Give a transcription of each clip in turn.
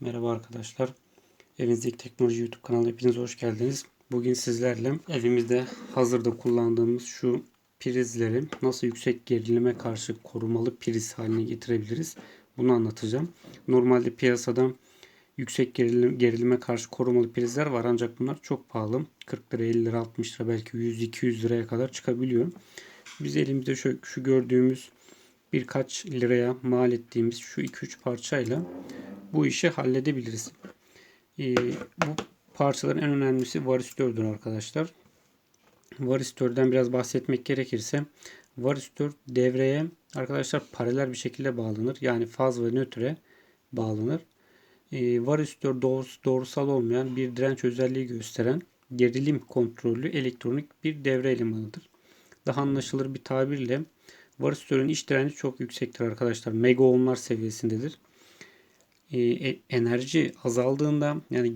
Merhaba arkadaşlar. Evinizdeki teknoloji YouTube kanalına hepiniz hoş geldiniz. Bugün sizlerle evimizde hazırda kullandığımız şu prizleri nasıl yüksek gerilime karşı korumalı priz haline getirebiliriz. Bunu anlatacağım. Normalde piyasada yüksek gerilim, gerilime karşı korumalı prizler var ancak bunlar çok pahalı. 40 lira, 50 lira, 60 lira belki 100-200 liraya kadar çıkabiliyor. Biz elimizde şu, şu gördüğümüz birkaç liraya mal ettiğimiz şu 2-3 parçayla bu işi halledebiliriz. Ee, bu parçaların en önemlisi varistördür arkadaşlar. Varistörden biraz bahsetmek gerekirse varistör devreye arkadaşlar paralel bir şekilde bağlanır. Yani faz ve nötre bağlanır. Ee, varistör doğrus, doğrusal olmayan bir direnç özelliği gösteren gerilim kontrollü elektronik bir devre elemanıdır. Daha anlaşılır bir tabirle varistörün iç direnci çok yüksektir arkadaşlar. Mega ohmlar seviyesindedir. Ee, enerji azaldığında yani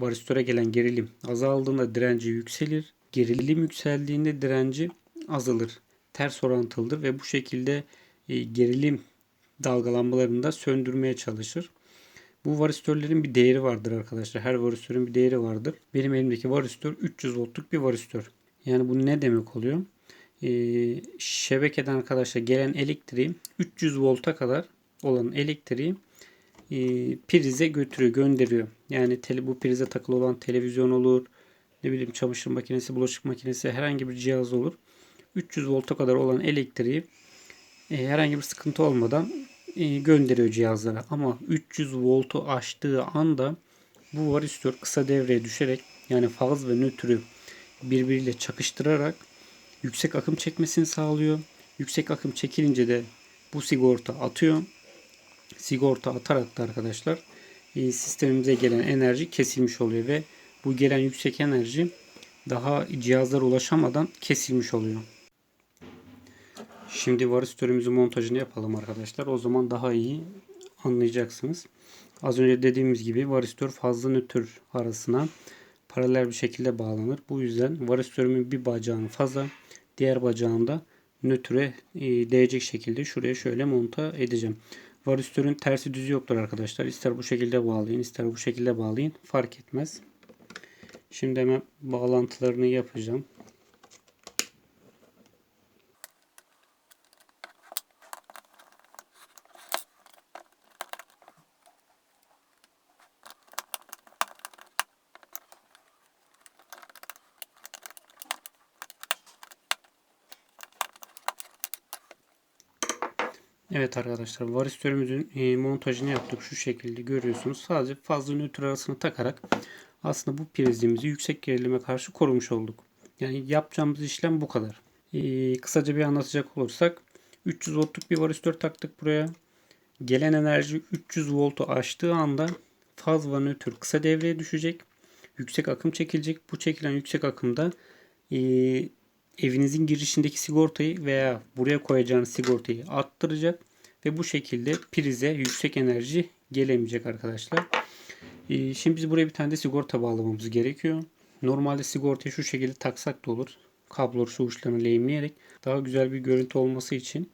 varistöre gelen gerilim azaldığında direnci yükselir. Gerilim yükseldiğinde direnci azalır. Ters orantılıdır ve bu şekilde e, gerilim dalgalanmalarını da söndürmeye çalışır. Bu varistörlerin bir değeri vardır arkadaşlar. Her varistörün bir değeri vardır. Benim elimdeki varistör 300 voltluk bir varistör. Yani bu ne demek oluyor? Ee, şebekeden arkadaşlar gelen elektriği 300 volta kadar olan elektriği e, prize götürüyor, gönderiyor. Yani tele, bu prize takılı olan televizyon olur, ne bileyim çamaşır makinesi, bulaşık makinesi herhangi bir cihaz olur. 300 volta kadar olan elektriği e, herhangi bir sıkıntı olmadan e, gönderiyor cihazlara. Ama 300 voltu aştığı anda bu varistör kısa devreye düşerek yani faz ve nötrü birbiriyle çakıştırarak yüksek akım çekmesini sağlıyor. Yüksek akım çekilince de bu sigorta atıyor sigorta atarak da arkadaşlar e, sistemimize gelen enerji kesilmiş oluyor ve bu gelen yüksek enerji daha cihazlara ulaşamadan kesilmiş oluyor. Şimdi varistörümüzün montajını yapalım arkadaşlar. O zaman daha iyi anlayacaksınız. Az önce dediğimiz gibi varistör fazla nötr arasına paralel bir şekilde bağlanır. Bu yüzden varistörümün bir bacağını fazla, diğer bacağını da nötre e, değecek şekilde şuraya şöyle monta edeceğim. Varistörün tersi düzü yoktur arkadaşlar. İster bu şekilde bağlayın ister bu şekilde bağlayın. Fark etmez. Şimdi hemen bağlantılarını yapacağım. Evet arkadaşlar varistörümüzün e, montajını yaptık şu şekilde görüyorsunuz. Sadece fazla nötr arasını takarak aslında bu prizimizi yüksek gerilime karşı korumuş olduk. Yani yapacağımız işlem bu kadar. E, kısaca bir anlatacak olursak 300 voltluk bir varistör taktık buraya. Gelen enerji 300 voltu aştığı anda faz ve nötr kısa devreye düşecek. Yüksek akım çekilecek. Bu çekilen yüksek akımda e, evinizin girişindeki sigortayı veya buraya koyacağınız sigortayı arttıracak ve bu şekilde prize yüksek enerji gelemeyecek arkadaşlar. Ee, şimdi biz buraya bir tane de sigorta bağlamamız gerekiyor. Normalde sigortayı şu şekilde taksak da olur. Kablo şu uçlarını lehimleyerek daha güzel bir görüntü olması için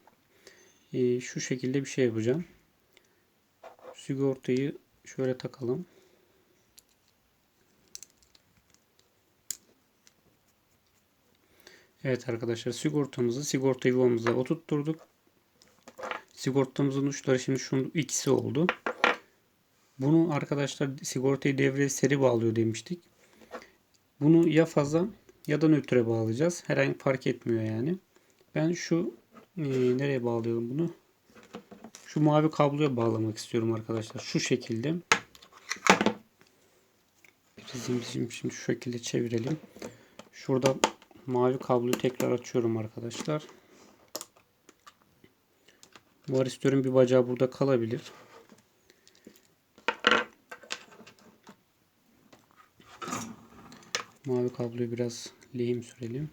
e, şu şekilde bir şey yapacağım. Sigortayı şöyle takalım. Arkadaşlar sigortamızı sigorta yuvamıza oturtturduk. Sigortamızın uçları şimdi şunun ikisi oldu. Bunu arkadaşlar sigortayı devreye seri bağlıyor demiştik. Bunu ya faza ya da nötre bağlayacağız. Herhangi fark etmiyor yani. Ben şu e, nereye bağlayalım bunu? Şu mavi kabloya bağlamak istiyorum arkadaşlar. Şu şekilde. Prizimizi şimdi şu şekilde çevirelim. Şurada mavi kabloyu tekrar açıyorum arkadaşlar. Varistörün bir bacağı burada kalabilir. Mavi kabloyu biraz lehim sürelim.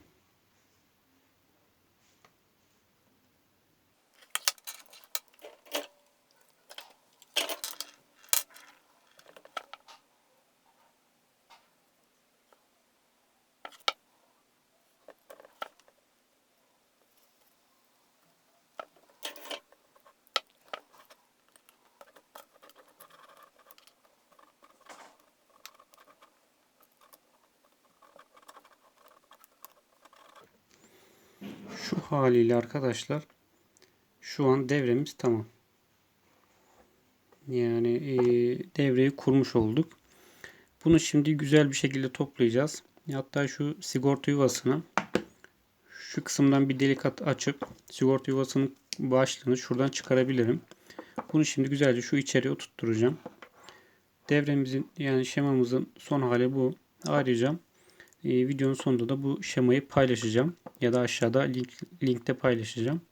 Haliyle arkadaşlar şu an devremiz tamam. Yani e, devreyi kurmuş olduk. Bunu şimdi güzel bir şekilde toplayacağız. Hatta şu sigorta yuvasını şu kısımdan bir delik açıp sigorta yuvasının başlığını şuradan çıkarabilirim. Bunu şimdi güzelce şu içeriye oturtturacağım. Devremizin yani şemamızın son hali bu. Ayrıca e, videonun sonunda da bu şemayı paylaşacağım. Ya da aşağıda link, linkte paylaşacağım.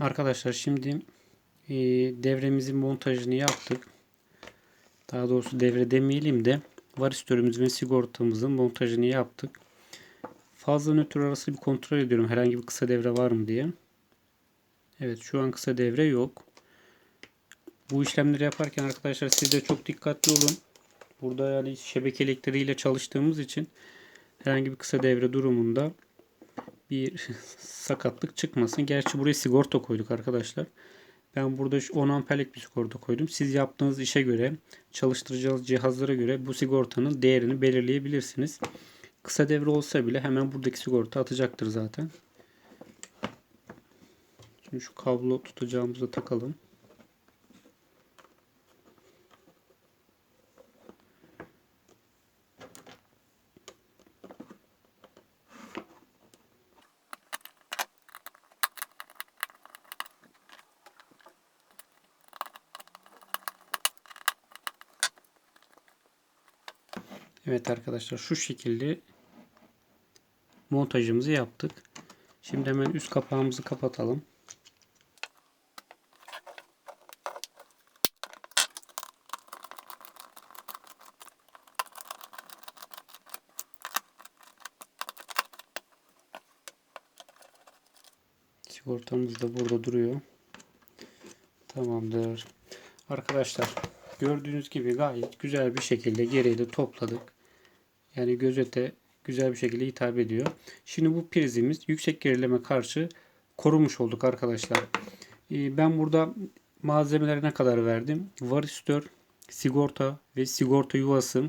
Arkadaşlar şimdi e, devremizin montajını yaptık. Daha doğrusu devre demeyelim de varistörümüz ve sigortamızın montajını yaptık. Fazla nötr arası bir kontrol ediyorum. Herhangi bir kısa devre var mı diye. Evet şu an kısa devre yok. Bu işlemleri yaparken arkadaşlar siz de çok dikkatli olun. Burada yani şebeke elektriğiyle çalıştığımız için herhangi bir kısa devre durumunda bir sakatlık çıkmasın. Gerçi buraya sigorta koyduk arkadaşlar. Ben burada 10 amperlik bir sigorta koydum. Siz yaptığınız işe göre, çalıştıracağınız cihazlara göre bu sigortanın değerini belirleyebilirsiniz. Kısa devre olsa bile hemen buradaki sigorta atacaktır zaten. Şimdi şu kablo tutacağımıza takalım. Evet arkadaşlar şu şekilde montajımızı yaptık. Şimdi hemen üst kapağımızı kapatalım. Sigortamız da burada duruyor. Tamamdır. Arkadaşlar gördüğünüz gibi gayet güzel bir şekilde gereği de topladık. Yani göze de güzel bir şekilde hitap ediyor. Şimdi bu prizimiz yüksek gerileme karşı korumuş olduk arkadaşlar. Ee, ben burada malzemelere ne kadar verdim? Varistör, sigorta ve sigorta yuvası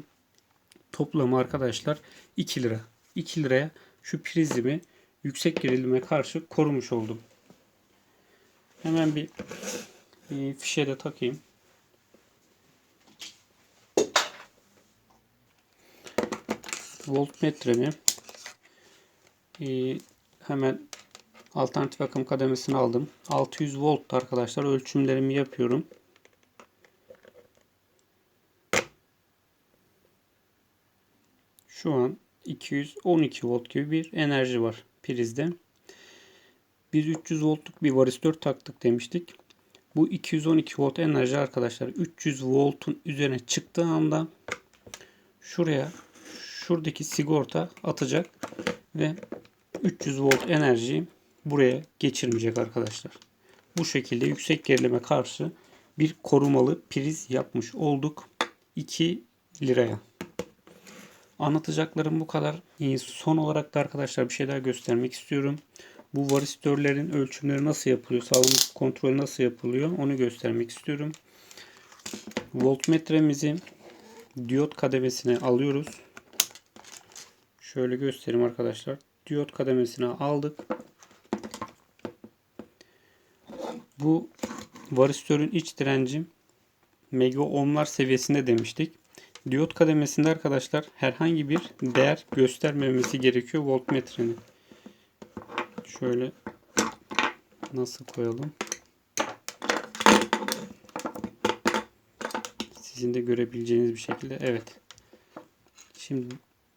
toplamı arkadaşlar 2 lira. 2 liraya şu prizimi yüksek gerilime karşı korumuş oldum. Hemen bir fişe de takayım. Voltmetremi e, hemen alternatif akım kademesini aldım. 600 volt arkadaşlar ölçümlerimi yapıyorum. Şu an 212 volt gibi bir enerji var prizde. Biz 300 voltluk bir varistör taktık demiştik. Bu 212 volt enerji arkadaşlar 300 voltun üzerine çıktığı anda şuraya şuradaki sigorta atacak ve 300 volt enerjiyi buraya geçirmeyecek arkadaşlar. Bu şekilde yüksek gerilime karşı bir korumalı priz yapmış olduk 2 liraya. Anlatacaklarım bu kadar. Son olarak da arkadaşlar bir şey daha göstermek istiyorum. bu varisitörlerin ölçümleri nasıl yapılıyor, sağlam kontrolü nasıl yapılıyor onu göstermek istiyorum. Voltmetremizi diyot kademesine alıyoruz. Şöyle göstereyim arkadaşlar. Diyot kademesine aldık. Bu varisitörün iç direnci mega ohmlar seviyesinde demiştik. Diyot kademesinde arkadaşlar herhangi bir değer göstermemesi gerekiyor voltmetrenin. Şöyle nasıl koyalım? Sizin de görebileceğiniz bir şekilde. Evet. Şimdi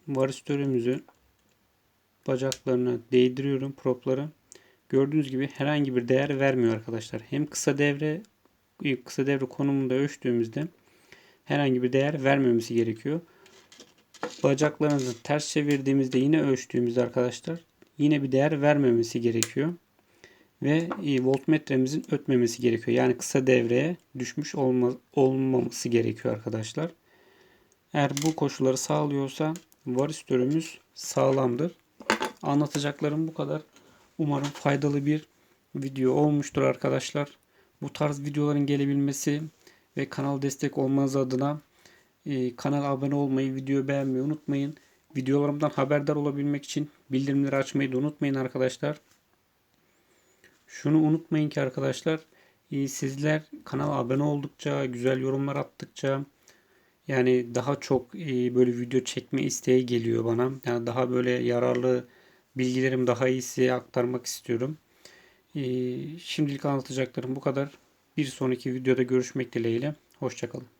varisitörümüzü bacaklarına değdiriyorum propları. Gördüğünüz gibi herhangi bir değer vermiyor arkadaşlar. Hem kısa devre kısa devre konumunda ölçtüğümüzde herhangi bir değer vermemesi gerekiyor. Bacaklarınızı ters çevirdiğimizde yine ölçtüğümüzde arkadaşlar yine bir değer vermemesi gerekiyor. Ve e, voltmetremizin ötmemesi gerekiyor. Yani kısa devreye düşmüş olma, olmaması gerekiyor arkadaşlar. Eğer bu koşulları sağlıyorsa varisitörümüz sağlamdır. Anlatacaklarım bu kadar. Umarım faydalı bir video olmuştur arkadaşlar. Bu tarz videoların gelebilmesi ve kanal destek olmanız adına e, kanala abone olmayı, videoyu beğenmeyi unutmayın. Videolarımdan haberdar olabilmek için bildirimleri açmayı da unutmayın arkadaşlar. Şunu unutmayın ki arkadaşlar e, sizler kanala abone oldukça, güzel yorumlar attıkça yani daha çok e, böyle video çekme isteği geliyor bana. Yani daha böyle yararlı bilgilerim daha iyisi aktarmak istiyorum. E, şimdilik anlatacaklarım bu kadar. Bir sonraki videoda görüşmek dileğiyle. Hoşçakalın.